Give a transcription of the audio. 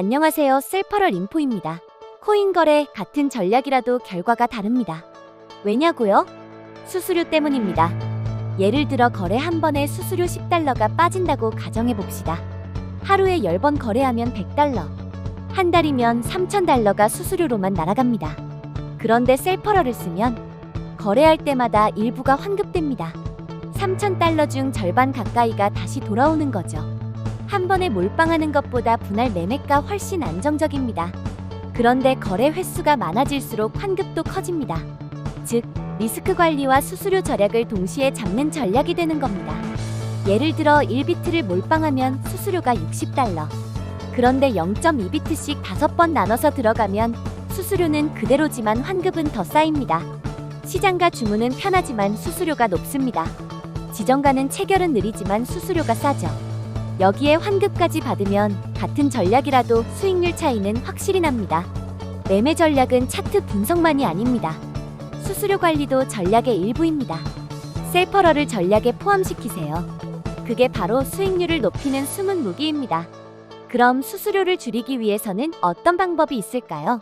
안녕하세요. 셀퍼럴 인포입니다. 코인 거래 같은 전략이라도 결과가 다릅니다. 왜냐고요? 수수료 때문입니다. 예를 들어 거래 한 번에 수수료 10달러가 빠진다고 가정해 봅시다. 하루에 10번 거래하면 100달러. 한 달이면 3,000달러가 수수료로만 날아갑니다. 그런데 셀퍼럴을 쓰면 거래할 때마다 일부가 환급됩니다. 3,000달러 중 절반 가까이가 다시 돌아오는 거죠. 한 번에 몰빵하는 것보다 분할 매매가 훨씬 안정적입니다. 그런데 거래 횟수가 많아질수록 환급도 커집니다. 즉, 리스크 관리와 수수료 절약을 동시에 잡는 전략이 되는 겁니다. 예를 들어 1비트를 몰빵하면 수수료가 60달러. 그런데 0.2비트씩 5번 나눠서 들어가면 수수료는 그대로지만 환급은 더 쌓입니다. 시장가 주문은 편하지만 수수료가 높습니다. 지정가는 체결은 느리지만 수수료가 싸죠. 여기에 환급까지 받으면 같은 전략이라도 수익률 차이는 확실히 납니다. 매매 전략은 차트 분석만이 아닙니다. 수수료 관리도 전략의 일부입니다. 셀퍼러를 전략에 포함시키세요. 그게 바로 수익률을 높이는 숨은 무기입니다. 그럼 수수료를 줄이기 위해서는 어떤 방법이 있을까요?